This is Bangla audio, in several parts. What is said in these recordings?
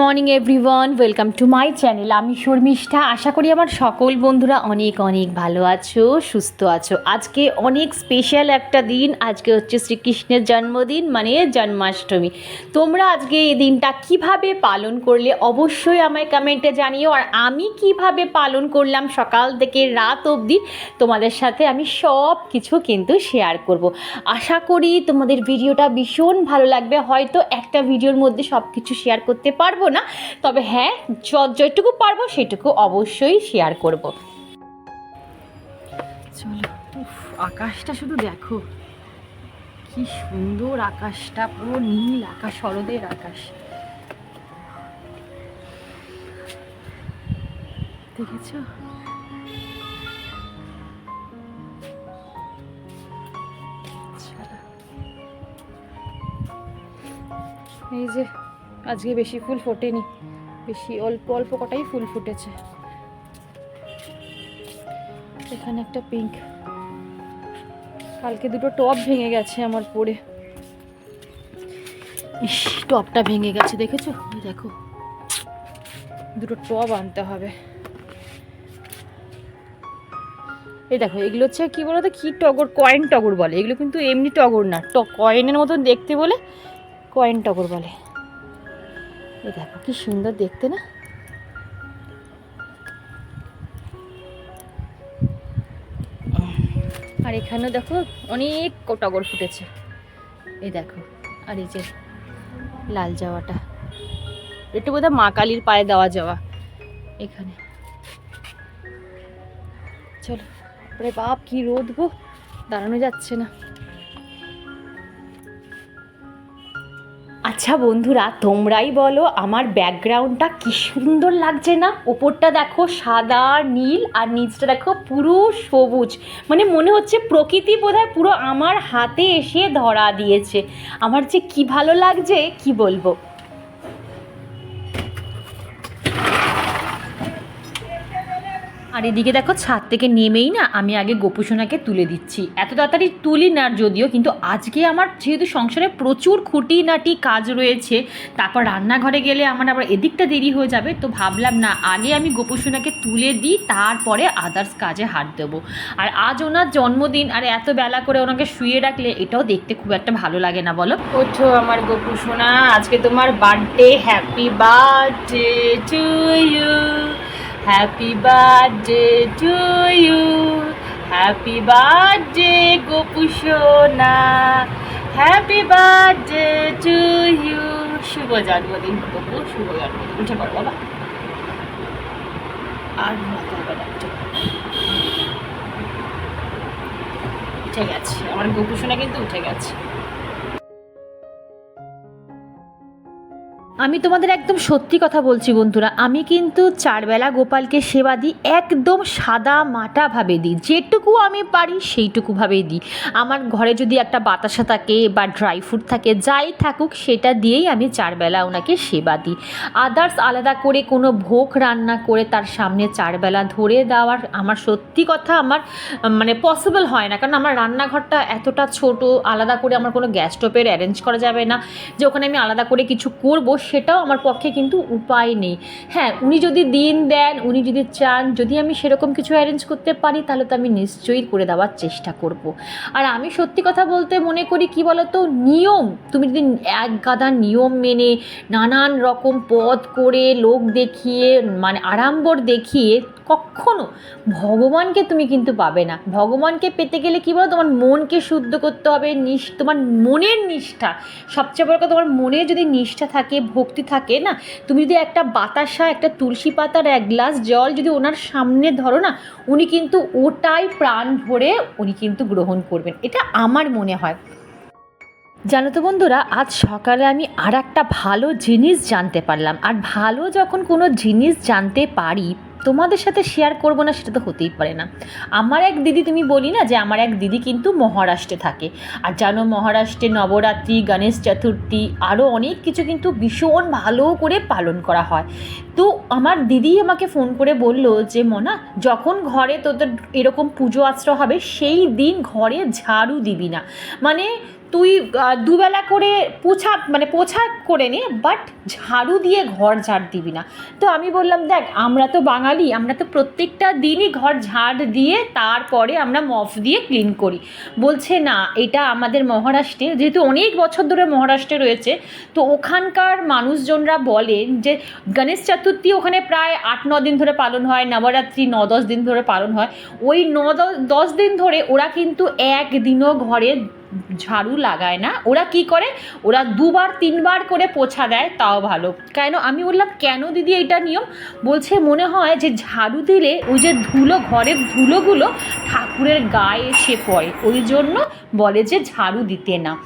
Morning everyone welcome to my channel আমি শর্মিষ্ঠা। আশা করি আমার সকল বন্ধুরা অনেক অনেক ভালো আছো, সুস্থ আছো। আজকে অনেক স্পেশাল একটা দিন। আজকে হচ্ছে শ্রীকৃষ্ণের জন্মদিন মানে জন্মাষ্টমী। তোমরা আজকে এই দিনটা কীভাবে পালন করলে অবশ্যই আমায় কমেন্টে জানিও। আর আমি কীভাবে পালন করলাম সকাল থেকে রাত অবধি, তোমাদের সাথে আমি সব কিছু কিন্তু শেয়ার করব। আশা করি তোমাদের ভিডিওটা ভীষণ ভালো লাগবে। হয়তো একটা ভিডিওর মধ্যে সব কিছু শেয়ার করতে পারব না। তবে হ্যাঁ যেটুকু পারব সেটুকু অবশ্যই শেয়ার করব। চলো আকাশটা শুধু দেখো। কি সুন্দর আকাশটা, পুরো নীল আকাশ শরদের আকাশ। দেখেছ। এই যে আজকে বেশি ফুল ফোটেনি। বেশি অল্প অল্প কটাই ফুল ফুটেছে। এখানে একটা পিঙ্ক কালকে দুটো টপ ভেঙে গেছে আমার পরে। ইস টপটা ভেঙে গেছে, দেখেছ? দেখো। দুটো টব আনতে হবে। এই দেখো, এগুলো হচ্ছে কি বলতো, কি টগর কয়েন টগর বলে। এগুলো কিন্তু এমনি টগর না, ট কয়েনের মতন দেখতে বলে কয়েন টগর বলে। এই দেখো কি সুন্দর দেখতে না? আর এখানে দেখো অনেক টগর ফুটেছে। এই দেখো, আর এই যে লাল জাওয়াটা এটা বোধহয় মা কালীর পায়ে দেওয়া যাওয়া এখানে। চলো বাপ, কি রোদ গো, দাঁড়ানো যাচ্ছে না। আচ্ছা বন্ধুরা, তোমরাই বলো আমার ব্যাকগ্রাউন্ডটা কি সুন্দর লাগছে না? ওপরটা দেখো সাদা, নীল আর নিচটা দেখো পুরো সবুজ। মানে মনে হচ্ছে প্রকৃতি বোধহয় পুরো আমার হাতে এসে ধরা দিয়েছে। আমার যে কি ভালো লাগছে, কি বলব? আর এদিকে দেখো ছাদ থেকে নেমেই না আমি আগে গোপুসোনাকে তুলে দিচ্ছি। এত তাড়াতাড়ি তুলি না যদিও, কিন্তু আজকে আমার যেহেতু সংসারে প্রচুর খুঁটিনাটি কাজ রয়েছে, তারপর রান্নাঘরে গেলে আমার আবার এদিকটা দেরি হয়ে যাবে, তো ভাবলাম না, আগে আমি গোপুসোনাকে তুলে দিই, তারপরে আদার্স কাজে হাত দেবো। আর আজ ওনার জন্মদিন, আর এত বেলা করে ওনাকে শুয়ে রাখলে এটাও দেখতে খুব একটা ভালো লাগে না, বলো? ওঠো আমার গোপুসোনা, আজকে তোমার birthday happy birthday to you happy birthday to you happy birthday Gopu সোনা হ্যাপি বার্থডে টু ইউ শুভ জন্মদিন গোপু শুভ জন্মদিন। উঠে পড়ো, বাবা। আর উঠে গেছে। আমার গোপু সোনা কিন্তু উঠে গেছে। আমি তোমাদের একদম সত্যি কথা বলছি বন্ধুরা, আমি কিন্তু চারবেলা গোপালকে সেবা দিই, একদম সাদা মাটাভাবে দিই, যেটুকু আমি পারি সেইটুকুভাবেই দিই। আমার ঘরে যদি একটা বাতাসা থাকে বা ড্রাই ফ্রুট থাকে, যাই থাকুক, সেটা দিয়েই আমি চারবেলা ওনাকে সেবা দিই। আদার্স আলাদা করে কোনো ভোগ রান্না করে তার সামনে চারবেলা ধরে দেওয়ার আমার সত্যি কথা আমার মানে পসিবল হয় না, কারণ আমার রান্নাঘরটা এতটা ছোট, আলাদা করে আমার কোনো গ্যাস স্টোভের অ্যারেঞ্জ করা যাবে না, যে ওখানে আমি আলাদা করে কিছু করব সেটাও আমার পক্ষে কিন্তু উপায় নেই হ্যাঁ উনি যদি দিন দেন, উনি যদি চান, যদি আমি সেরকম কিছু অ্যারেঞ্জ করতে পারি, তাহলে তো আমি নিশ্চয়ই করে দেওয়ার চেষ্টা করব। আর আমি সত্যি কথা বলতে মনে করি, কি বলতো, নিয়ম, তুমি যদি এক গাদা নিয়ম মেনে নানান রকম পথ করে লোক দেখিয়ে মানে আড়ম্বর দেখিয়ে কখনো ভগবানকে তুমি কিন্তু পাবে না। ভগবানকে পেতে গেলে কী বলো? তোমার মনকে শুদ্ধ করতে হবে নিষ তোমার মনের নিষ্ঠা। সবচেয়ে বড় কথা, তোমার মনে যদি নিষ্ঠা থাকে, ভক্তি থাকে না, তুমি যদি একটা বাতাসা, একটা তুলসী পাতার এক গ্লাস জল যদি ওনার সামনে ধরো না, উনি কিন্তু ওটাই প্রাণ ভরে উনি কিন্তু গ্রহণ করবেন। এটা আমার মনে হয়। জানো তো বন্ধুরা, আজ সকালে আমি আর একটা ভালো জিনিস জানতে পারলাম। আর ভালো যখন কোনো জিনিস জানতে পারি তোমাদের সাথে শেয়ার করব না সেটা তো হতেই পারে না। আমার এক দিদি তুমি বলি না যে আমার এক দিদি কিন্তু মহারাষ্ট্রে থাকে। আর জানো মহারাষ্ট্রে নবরাত্রি, গণেশ চতুর্থী আরও অনেক কিছু কিন্তু ভীষণ ভালো করে পালন করা হয়। তো আমার দিদি আমাকে ফোন করে বলল যে, মনা, যখন ঘরে তোদের এরকম পুজো আশ্রয় হবে, সেই দিন ঘরে ঝাড়ু দিবি না। মানে তুই দুবেলা করে পোছা মানে পোছা করে নে বাট ঝাড়ু দিয়ে ঘর ঝাড় দিবি না। তো আমি বললাম, দেখ, আমরা তো বাঙালি, আমরা তো প্রত্যেকটা দিনই ঘর ঝাড় দিয়ে তারপরে আমরা মফ দিয়ে ক্লিন করি। বলছে, না, এটা আমাদের মহারাষ্ট্রে, যেহেতু অনেক বছর ধরে মহারাষ্ট্রে রয়েছে, তো ওখানকার মানুষজনরা বলেন যে, গণেশ চতুর্থী ওখানে প্রায় আট, ন দিন ধরে পালন হয়, নবরাত্রি ন, দশ দিন ধরে পালন হয়। ওই ন, দশ দিন ধরে ওরা কিন্তু একদিনও ঘরে ঝাড়ু লাগায় না। ওরা কি করে? ওরা দুবার, তিনবার করে পোছা দেয়, তাও ভালো। কেন? আমি বললাম, কেন দিদি এটা নিয়ম? বলছে, মনে হয় যে ঝাড়ু দিলে ওই যে ধুলো, ঘরের ধুলোগুলো ঠাকুরের গায়ে এসে পড়ে। ওই জন্য বলে যে ঝাড়ু দিতে না।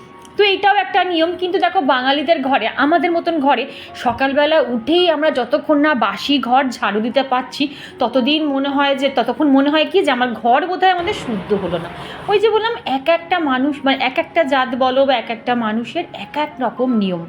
তো এটাও একটা নিয়ম, কিন্তু দেখো বাঙালিদের ঘরে, আমাদের মতন ঘরে সকালবেলা উঠেই আমরা যতক্ষণ না বাসি ঘর ঝাড়ু দিতে পারছি, ততদিন মনে হয় যে, ততক্ষণ মনে হয় কি যে, আমার ঘর বোধহয় আমাদের শুদ্ধ হলো না। ওই যে বললাম, এক একটা মানুষ মানে এক একটা জাত বলো বা এক একটা মানুষের এক এক রকম নিয়ম।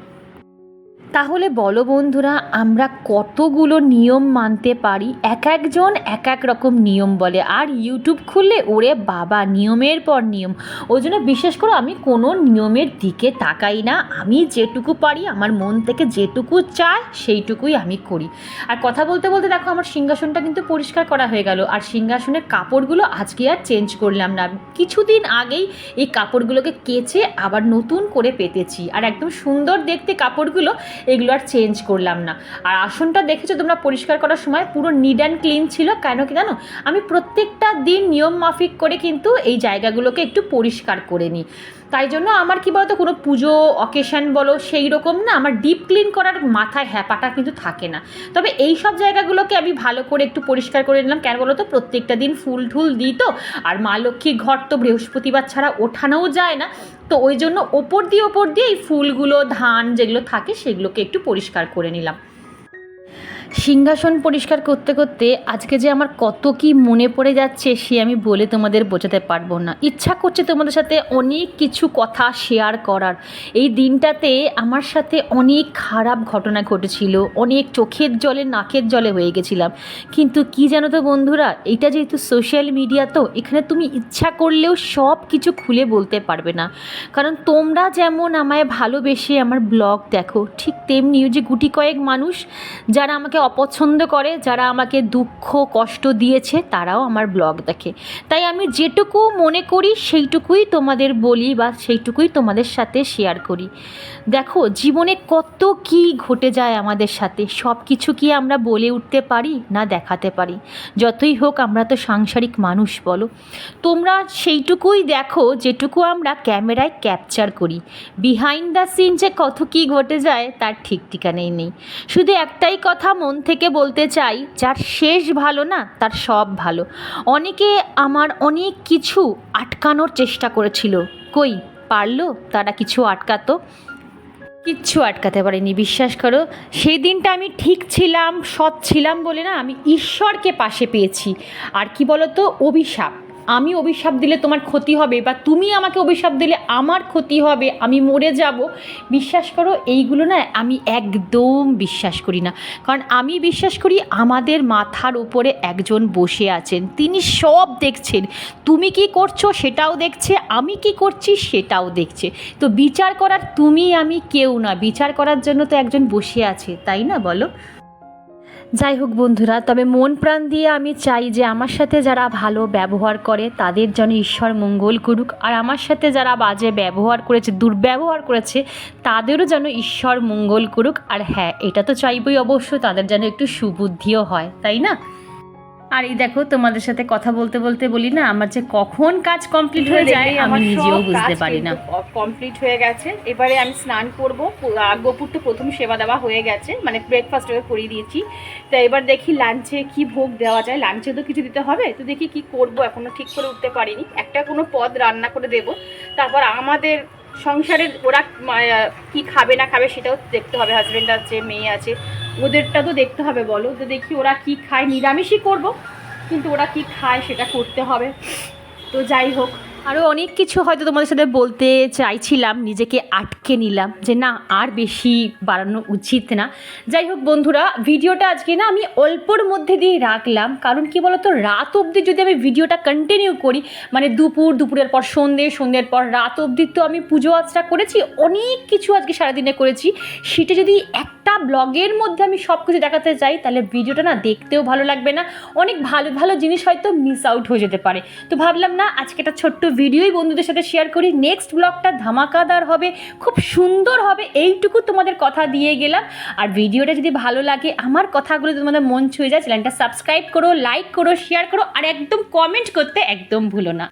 তাহলে বলো বন্ধুরা, আমরা কতগুলো নিয়ম মানতে পারি? এক একজন এক এক রকম নিয়ম বলে। আর ইউটিউব খুললে ওরে বাবা, নিয়মের পর নিয়ম। ওই জন্য বিশেষ করে আমি কোনো নিয়মের দিকে তাকাই না। আমি যেটুকু পারি, আমার মন থেকে যেটুকু চায়, সেইটুকুই আমি করি। আর কথা বলতে বলতে দেখো, আমার সিংহাসনটা কিন্তু পরিষ্কার করা হয়ে গেল। আর সিংহাসনের কাপড়গুলো আজকে আর চেঞ্জ করলাম না। কিছুদিন আগেই এই কাপড়গুলোকে কেচে আবার নতুন করে পেতেছি। আর একদম সুন্দর দেখতে কাপড়গুলো এগুলো আর চেঞ্জ করলাম না। আর আসনটা দেখেছ তোমরা পরিষ্কার করার সময়, পুরো নিড অ্যান্ড ক্লিন ছিল, কেন কি জানো? আমি প্রত্যেকটা দিন নিয়ম মাফিক করে কিন্তু এই জায়গাগুলোকে একটু পরিষ্কার করে নিই। তাই জন্য আমার কি বলতো, কোনো পুজো অকেশন বলো, সেই রকম না, আমার ডিপ ক্লিন করার মাথায় হ্যাপাটা কিন্তু থাকে না। তবে এই সব জায়গাগুলোকে আমি ভালো করে একটু পরিষ্কার করে নিলাম। কেন বলো তো প্রত্যেকটা দিন ফুল ঠুল দিই তো, আর মা লক্ষ্মীর ঘর তো বৃহস্পতিবার ছাড়া ওঠানোও যায় না। তো ওই জন্য ওপর দিয়ে ওপর দিয়ে এই ফুলগুলো, ধান যেগুলো থাকে, সেগুলোকে একটু পরিষ্কার করে নিলাম। সিংহাসন পরিষ্কার করতে করতে আজকে যে আমার কত কি মনে পড়ে যাচ্ছে সে আমি বলে তোমাদের বোঝাতে পারব না। ইচ্ছা করছে তোমাদের সাথে অনেক কিছু কথা শেয়ার করার। এই দিনটাতে আমার সাথে অনেক খারাপ ঘটনা ঘটেছিল, অনেক চোখের জলে, নাকের জলে হয়ে গেছিলাম। কিন্তু কি জানো তো বন্ধুরা, এটা যেহেতু সোশ্যাল মিডিয়া তো, এখানে তুমি ইচ্ছা করলেও সব কিছু খুলে বলতে পারবে না। কারণ তোমরা যেমন আমায় ভালোবেসে আমার ব্লগ দেখো, ঠিক তেমনি যে গুটি কয়েক মানুষ যারা আমাকে অপছন্দ করে, যারা আমাকে দুঃখ, কষ্ট দিয়েছে, তারাও আমার ব্লগ দেখে। তাই আমি যেটুকু মনে করি, সেইটুকুই তোমাদের বলি বা সেইটুকুই তোমাদের সাথে শেয়ার করি। দেখো, জীবনে কত কি ঘটে যায় আমাদের সাথে সব কিছু কি আমরা বলে উঠতে পারি না দেখাতে পারি? যতই হোক, আমরা তো সাংসারিক মানুষ, বলো। তোমরা সেইটুকুই দেখো, যেটুকু আমরা ক্যামেরায় ক্যাপচার করি। বিহাইন্ড দ্য সিন যে কত কী ঘটে যায়, তার ঠিক ঠিকানাই নেই। শুধু একটাই কথা মন থেকে বলতে চাই, যার শেষ ভালো না, তার সব ভালো। অনেকে আমার অনেক কিছু আটকানোর চেষ্টা করেছিল। কই, পারল? তারা কিছু আটকাতো? কিচ্ছু আটকাতে পারিনি, বিশ্বাস করো। সেই দিনটা আমি ঠিক ছিলাম, সৎ ছিলাম বলে না, আমি ঈশ্বরকে পাশে পেয়েছি। আর কি বলতো? অভিশাপ। আমি অভিশাপ দিলে তোমার ক্ষতি হবে বা তুমি আমাকে অভিশাপ দিলে আমার ক্ষতি হবে, আমি মরে যাব। বিশ্বাস করো, এইগুলো না আমি একদম বিশ্বাস করি না। কারণ আমি বিশ্বাস করি আমাদের মাথার উপরে একজন বসে আছেন। তিনি সব দেখছেন। তুমি কি করছ সেটাও দেখছে, আমি কি করছি সেটাও দেখছে। তো বিচার করার তুমি আমি কেউ না। বিচার করার জন্য তো একজন বসে আছে, তাই না বলো? যাই হোক বন্ধুরা, তবে মন প্রাণ দিয়ে আমি চাই যে আমার সাথে যারা ভালো ব্যবহার করে তাদের যেন ঈশ্বর মঙ্গল করুক। আর আমার সাথে যারা বাজে ব্যবহার করেছে, দুর্ব্যবহার করেছে, তাদেরও যেন ঈশ্বর মঙ্গল করুক। আর হ্যাঁ এটা তো চাইবই অবশ্য, তাদের যেন একটু সুবুদ্ধিও হয়, তাই না? আর এই দেখো তোমাদের সাথে কথা বলতে বলতে বলি না আমার যে কখন কাজ কমপ্লিট হয়ে যায় আমি নিজেও বুঝতে পারি না। কমপ্লিট হয়ে গেছে। এবারে আমি স্নান করব গোপুর তো প্রথম সেবা দেওয়া হয়ে গেছে মানে ব্রেকফাস্ট ওকে করিয়ে দিয়েছি। তো এবার দেখি লাঞ্চে কি ভোগ দেওয়া যায় লাঞ্চে তো কিছু দিতে হবে তো দেখি কি করব এখনও ঠিক করে উঠতে পারিনি। একটা কোনো পদ রান্না করে দেব তারপর আমাদের সংসারের ওরা কি খাবে না খাবে সেটাও দেখতে হবে হাজবেন্ড আছে মেয়ে আছে ওদেরটা তো দেখতে হবে, বলো। তো দেখি ওরা কি খায়, নিরামিষই করব, কিন্তু ওরা কি খায় সেটা করতে হবে। তো যাই হোক। আরও অনেক কিছু হয়তো তোমাদের সাথে বলতে চাইছিলাম, নিজেকে আটকে নিলাম যে না, আর বেশি বাড়ানো উচিত না। যাই হোক বন্ধুরা, ভিডিওটা আজকে না আমি অল্পর মধ্যে দিয়ে রাখলাম। কারণ কি বলতো, রাত অবধি যদি আমি ভিডিওটা কন্টিনিউ করি মানে দুপুর, দুপুরের পর সন্ধে, সন্ধ্যের পর রাত অবধি তো আমি পুজো আচরা করেছি, অনেক কিছু আজকে সারাদিনে করেছি। সেটা যদি একটা ব্লগের মধ্যে আমি সব কিছু দেখাতে চাই, তাহলে ভিডিওটা না দেখতেও ভালো লাগবে না। অনেক ভালো ভালো জিনিস হয়তো মিস আউট হয়ে যেতে পারে। তো ভাবলাম না, আজকে একটা ছোট্ট ভিডিওই বন্ধুদের সাথে শেয়ার করি। নেক্সট ব্লগটা ধামাকাদার হবে, খুব সুন্দর হবে, এইটুকু তোমাদের কথা দিয়ে গেলাম। আর ভিডিওটা যদি ভালো লাগে, আমার কথাগুলো তোমাদের মন ছুঁয়ে যায় চ্যানেলটা সাবস্ক্রাইব করো লাইক করো শেয়ার করো, আর একদম কমেন্ট করতে একদম ভুলো না।